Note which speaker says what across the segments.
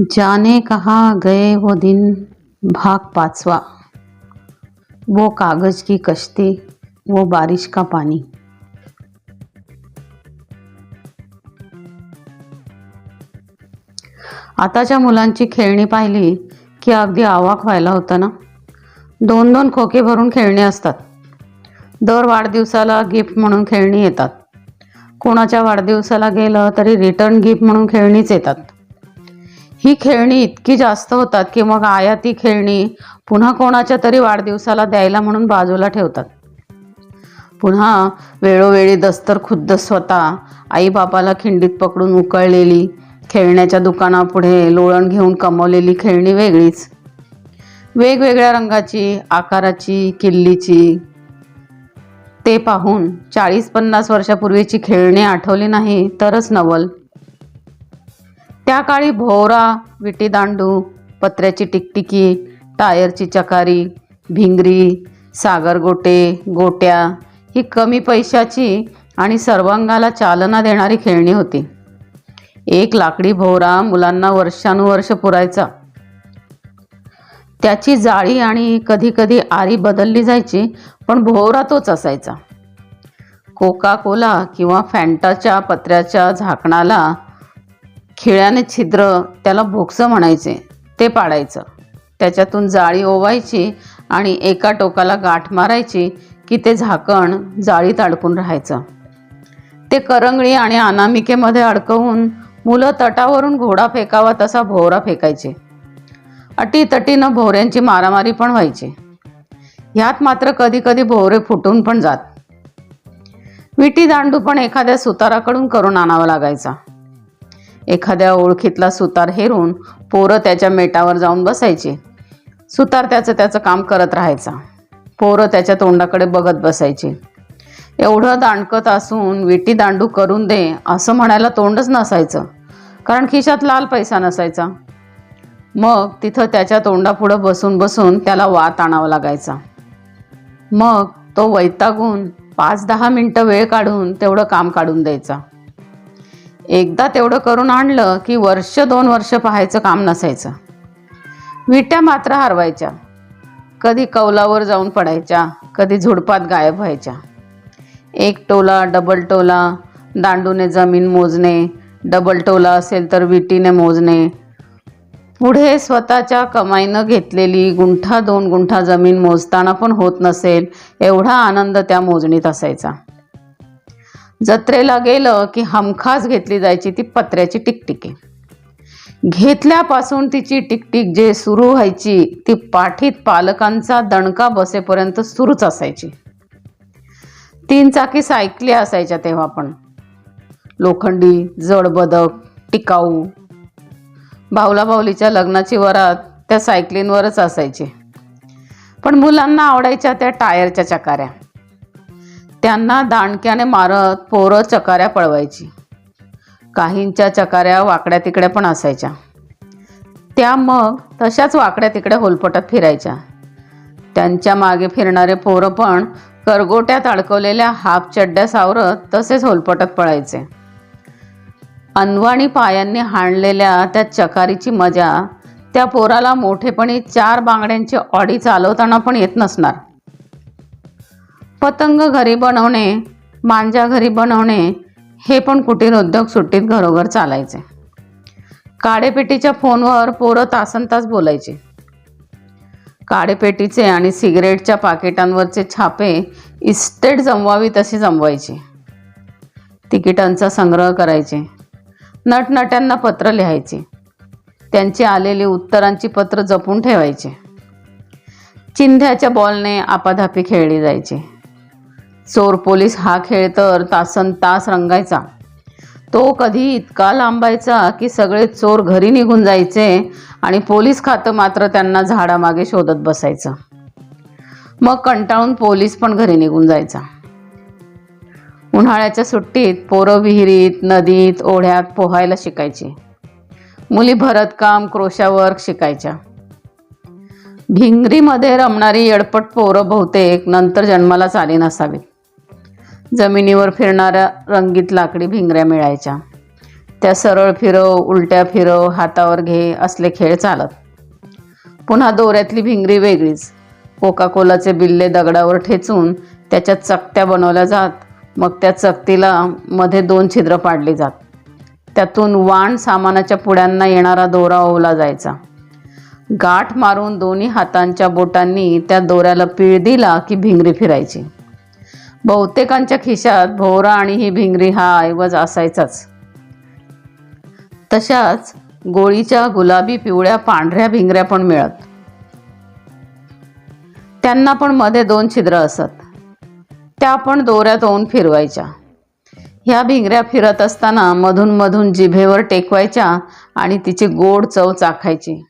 Speaker 1: जाने कहा गए वो दिन भाग पाचवा। वो कागज की कश्ती वो बारिश का पानी। आताच्या मुलांची खेळणी पाहिली की अगदी आवाक व्हायला होतं ना? दोन दोन खोके भरून खेळणी असतात. दर वाढदिवसाला गिफ्ट म्हणून खेळणी येतात. कोणाच्या वाढदिवसाला गेलं तरी रिटर्न गिफ्ट म्हणून खेळणीच येतात. ही खेळणी इतकी जास्त होतात की मग आया ती खेळणी पुन्हा कोणाच्या तरी वाढदिवसाला द्यायला म्हणून बाजूला ठेवतात. पुन्हा वेळोवेळी दस्तर खुद्द स्वतः आईबापाला खिंडीत पकडून उकळलेली खेळण्याच्या दुकानापुढे लोळण घेऊन कमवलेली खेळणी वेगळीच. वेगवेगळ्या रंगाची आकाराची किल्लीची. ते पाहून चाळीस पन्नास वर्षापूर्वीची खेळणी आठवली नाही तरच नवल. त्या काळी भोवरा विटीदांडू पत्र्याची टिकटिकी टायरची चकारी भिंगरी सागरगोटे गोट्या ही कमी पैशाची आणि सर्वांगाला चालना देणारी खेळणी होती. एक लाकडी भोवरा मुलांना वर्षानुवर्ष पुरायचा. त्याची जाळी आणि कधीकधी आरी बदलली जायची पण भोवरा तोच असायचा. कोका कोला किंवा फॅन्टाच्या पत्र्याच्या झाकणाला खिळ्याने छिद्र त्याला भोकसं म्हणायचे ते पाडायचं. त्याच्यातून जाळी ओवायची आणि एका टोकाला गाठ मारायची की ते झाकण जाळीत अडकून राहायचं. ते करंगळी आणि अनामिकेमध्ये अडकवून मुलं तटावरून घोडा फेकावा तसा भोवरा फेकायचे. अटीतटीनं भोवऱ्यांची मारामारी पण व्हायची. ह्यात मात्र कधी कधी भोवरे फुटून पण जात. विटी दांडू पण एखाद्या सुताराकडून करून आणावा लागायचा. एखाद्या ओळखीतला सुतार हेरून पोरं त्याच्या मेटावर जाऊन बसायची. सुतार त्याचं त्याचं काम करत राहायचा. पोरं त्याच्या तोंडाकडे बघत बसायची. एवढं दांडकत असून विटी दांडू करून दे असं म्हणायला तोंडच नसायचं. कारण खिशात लाल पैसा नसायचा. मग तिथं त्याच्या तोंडापुढं बसून बसून त्याला वात आणावा लागायचा. मग तो वैतागून पाच दहा मिनटं वेळ काढून तेवढं काम काढून द्यायचा. एकदा तेवढं करून आणलं की वर्ष दोन वर्ष पाहायचं काम नसायचं. विट्या मात्र हरवायच्या. कधी कौलावर जाऊन पडायच्या कधी झुडपात गायब व्हायच्या. एक टोला डबल टोला दांडूने जमीन मोजणे डबल टोला असेल तर विटीने मोजणे. पुढे स्वतःच्या कमाईनं घेतलेली गुंठा दोन गुंठा जमीन मोजताना पण होत नसेल एवढा आनंद त्या मोजणीत असायचा. जत्रेला गेलं की हमखास घेतली जायची ती पत्र्याची टिकटिके. घेतल्यापासून तिची टिकटिक जे सुरू व्हायची ती पाठीत पालकांचा दणका बसेपर्यंत सुरूच असायची. तीन चाकी सायकली असायच्या तेव्हा पण. लोखंडी जड बदक टिकाऊ. भाऊला भाऊलीच्या लग्नाची वरात त्या सायकलींवरच असायची. पण मुलांना आवडायच्या त्या टायरच्या चकाऱ्या. त्यांना दांडक्याने मारत पोरं चकाऱ्या पळवायची. काहींच्या चकाऱ्या वाकड्या तिकड्या पण असायच्या. त्या मग तशाच वाकड्या तिकड्या होलपटत फिरायच्या. त्यांच्या मागे फिरणारे पोरं पण करगोट्यात अडकवलेल्या हाफ चड्ड्या सावरत तसेच होलपटत पळायचे. अनवाणी पायांनी हाणलेल्या त्या चकारीची मजा त्या पोराला मोठेपणी चार बांगड्यांची ऑडी चालवताना पण येत नसणार. पतंग घरी बनवणे मांजा घरी बनवणे हे पण कुटीर उद्योग सुट्टीत घरोघर चालायचे. काडेपेटीच्या फोनवर पोरं तासन तास बोलायचे. काडेपेटीचे आणि सिगरेटच्या पाकिटांवरचे छापे इस्टेट जमवावी तशी जमवायचे. तिकिटांचा संग्रह करायचे. नटनट्यांना पत्र लिहायचे. त्यांची आलेली उत्तरांची पत्र जपून ठेवायचे. चिंध्याच्या बॉलने आपाधापी खेळली जायची. चोर पोलीस हा खेळ तर तासन तास रंगायचा. तो कधी इतका लांबायचा की सगळे चोर घरी निघून जायचे आणि पोलीस खातं मात्र त्यांना झाडामागे शोधत बसायचं. मग कंटाळून पोलीस पण घरी निघून जायचा. उन्हाळ्याच्या सुट्टीत पोरं विहिरीत नदीत ओढ्यात पोहायला शिकायची. मुली भरतकाम क्रोशावर्क शिकायच्या. भिंगरीमध्ये रमणारी येडपट पोरं बहुतेक नंतर जन्मालाच आली नसावीत. जमिनीवर फिरणाऱ्या रंगीत लाकडी भिंगऱ्या मिळायच्या. त्या सरळ फिरव उलट्या फिरव हातावर घे असले खेळ चालत. पुन्हा दोऱ्यातली भिंगरी वेगळीच. कोका कोलाचे बिल्ले दगडावर ठेचून त्याच्या चकत्या बनवल्या जात मग त्या चकतीला मध्ये दोन छिद्र पाडली जात. त्यातून वाण सामानाच्या पुड्यांना येणारा दोरा ओवला जायचा. गाठ मारून दोन्ही हातांच्या बोटांनी त्या दोऱ्याला पीळ दिला की भिंगरी फिरायची. बहुतेकांच्या खिशात भोवरा आणि ही भिंगरी हा ऐवज असायचाच. तशाच गोळीच्या गुलाबी पिवळ्या पांढऱ्या भिंगऱ्या पण मिळत. त्यांना पण मध्ये दोन छिद्र असत. त्या पण दोऱ्यात ओन फिरवायच्या. ह्या भिंगऱ्या फिरत असताना मधून मधून जिभेवर टेकवायच्या आणि तिची गोड चव चाखायची.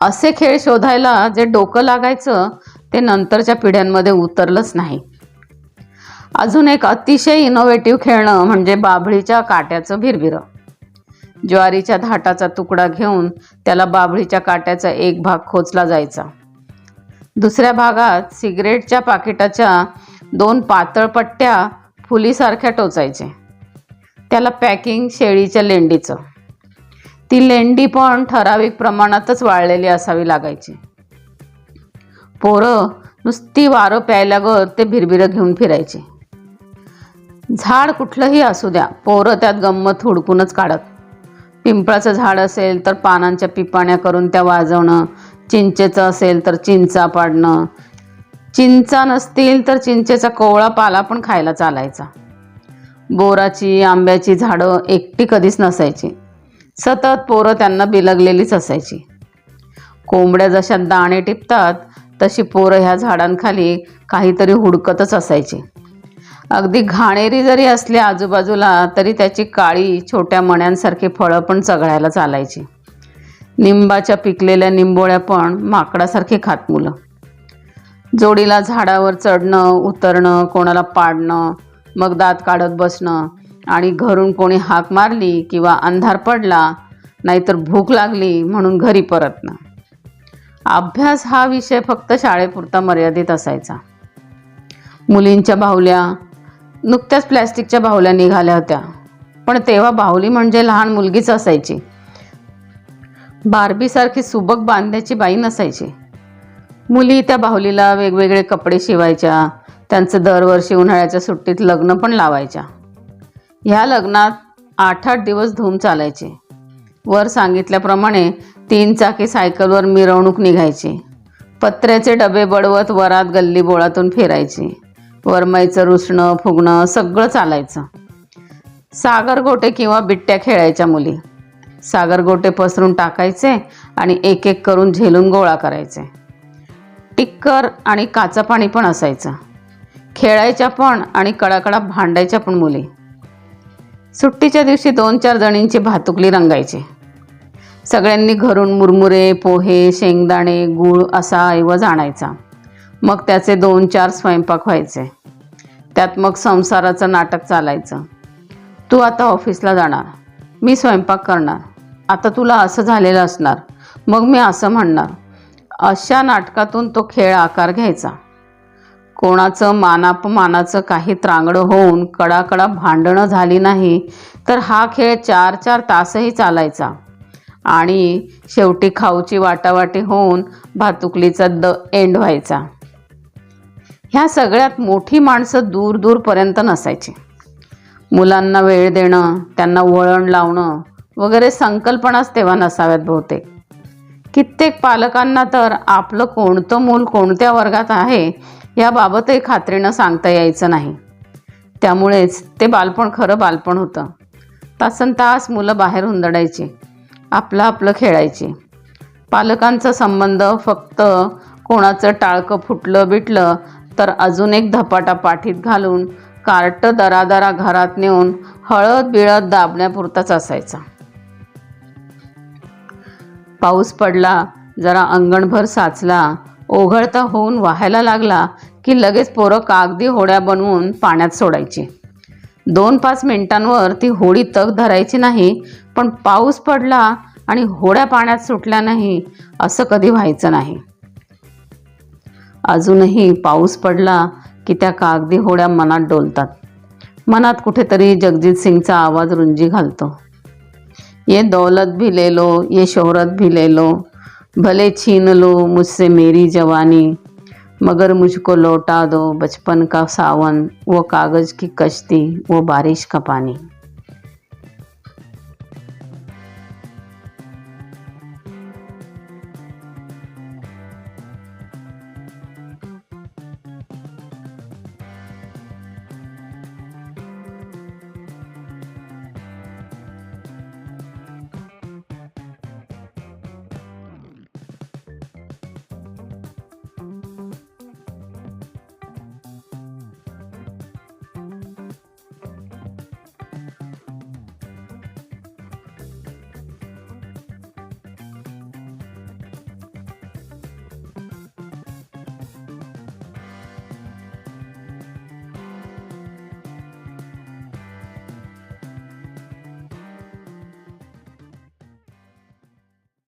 Speaker 1: असे खेळ शोधायला जे डोकं लागायचं ते नंतरच्या पिढ्यांमध्ये उतरलंच नाही. अजून एक अतिशय इनोव्हेटिव्ह खेळणं म्हणजे बाभळीच्या काट्याचं भिरभिरं. ज्वारीच्या धाटाचा तुकडा घेऊन त्याला बाभळीच्या काट्याचा एक भाग खोचला जायचा. दुसऱ्या भागात सिगरेटच्या पाकिटाच्या दोन पातळ पट्ट्या फुलीसारख्या टोचायचे. त्याला पॅकिंग शेळीच्या लेंडीचं. ती लेंडी पण ठराविक प्रमाणातच वाळलेली असावी लागायची. पोरं नुसती वारं प्यायला ते भिरभिरं घेऊन फिरायचे. झाड कुठलंही असू द्या पोरं त्यात गंमत हुडकूनच काढत. पिंपळाचं झाड असेल तर पानांच्या पिपाण्या करून त्या वाजवणं चिंचेचं असेल तर चिंचा पाडणं. चिंचा नसतील तर चिंचेचा कोवळा पाला पण खायला चालायचा. बोराची आंब्याची झाडं एकटी कधीच नसायची. सतत पोरं त्यांना बिलगलेलीच असायची. कोंबड्या जशा दाणे टिपतात तशी पोरं ह्या झाडांखाली काहीतरी हुडकतच असायची. अगदी घाणेरी जरी असली आजूबाजूला तरी त्याची काळी छोट्या मण्यांसारखी फळं पण चघळायला चालायची. निंबाच्या पिकलेल्या निंबोळ्या पण माकडासारखी खात मुलं. जोडीला झाडावर चढणं उतरणं कोणाला पाडणं मग दात काढत बसणं आणि घरून कोणी हाक मारली किंवा अंधार पडला नाहीतर भूक लागली म्हणून घरी परतणं. अभ्यास हा विषय फक्त शाळेपुरता मर्यादित असायचा. मुलींच्या बाहुल्या नुकत्याच प्लॅस्टिकच्या बाहुल्या निघाल्या होत्या. पण तेव्हा बाहुली म्हणजे लहान मुलगीच असायची. बारबीसारखी सुबक बांधण्याची बाई नसायची. मुली त्या बाहुलीला वेगवेगळे कपडे शिवायच्या त्यांचं दरवर्षी उन्हाळ्याच्या सुट्टीत लग्न पण लावायच्या. ह्या लग्नात आठ आठ दिवस धूम चालायचे. वर सांगितल्याप्रमाणे तीन चाकी सायकलवर मिरवणूक निघायची. पत्र्याचे डबे बडवत वरात गल्ली बोळातून फिरायची. वरमाईचं रुसणं फुगणं सगळं चालायचं. सागरगोटे किंवा बिट्ट्या खेळायच्या मुली. सागरगोटे पसरून टाकायचे आणि एक एक करून झेलून गोळा करायचे. टिक्कर आणि काचा पाणी पण असायचं. खेळायच्या पण आणि कडाकडा भांडायच्या पण मुली. सुट्टीच्या दिवशी दोन चार जणींची भातुकली रंगायची. सगळ्यांनी घरून मुरमुरे पोहे शेंगदाणे गूळ असा ऐवज आणायचा मग त्याचे दोन चार स्वयंपाक व्हायचे. त्यात मग संसाराचं नाटक चालायचं. तू आता ऑफिसला जाणार. मी स्वयंपाक करणार. आता तुला असं झालेलं असणार. मग मी असं म्हणणार. अशा नाटकातून तो खेळ आकार घ्यायचा. कोणाचं मानापमानाचं काही त्रांगडं होऊन कडाकडा भांडणं झाली नाही तर हा खेळ चार चार तासही चालायचा. आणि शेवटी खाऊची वाटावाटी होऊन भातुकलीचा द एंड व्हायचा. ह्या सगळ्यात मोठी माणसं दूर दूरपर्यंत नसायची. मुलांना वेळ देणं त्यांना वळण लावणं वगैरे संकल्पनाच तेव्हा नसाव्यात बहुतेक. कित्येक पालकांना तर आपलं कोणतं मूल कोणत्या वर्गात आहे याबाबतही खात्रीनं सांगता यायचं नाही. त्यामुळेच ते बालपण खरं बालपण होतं. तासन तास मुलं बाहेर हुंदडायची आपलं आपलं खेळायची. पालकांचा संबंध फक्त कोणाचं टाळकं फुटलं बिटलं तर अजून एक धपाटा पाठीत घालून कार्ट दरादरा घरात नेऊन हळद बिळद दाबण्यापुरताच असायचा. पाऊस पडला जरा अंगणभर साचला ओघळता होऊन वाहायला लागला की लगेच पोरं कागदी होड्या बनवून पाण्यात सोडायची. दोन पाच मिनिटांवर ती होडी तग धरायची नाही पण पाऊस पडला आणि होड्या पाण्यात सुटल्या नाही असं कधी व्हायचं नाही. अजूनही पाऊस पडला की त्या कागदी होड्या मनात डोलतात. मनात कुठेतरी जगजित सिंगचा आवाज रुंजी घालतो. ये दौलत भी ले लो ये शोहरत भी ले लो भले छीन लो मुझसे मेरी जवानी मगर मुझको लौटा दो बचपन का सावन वो कागज़ की कश्ती वो बारिश का पानी।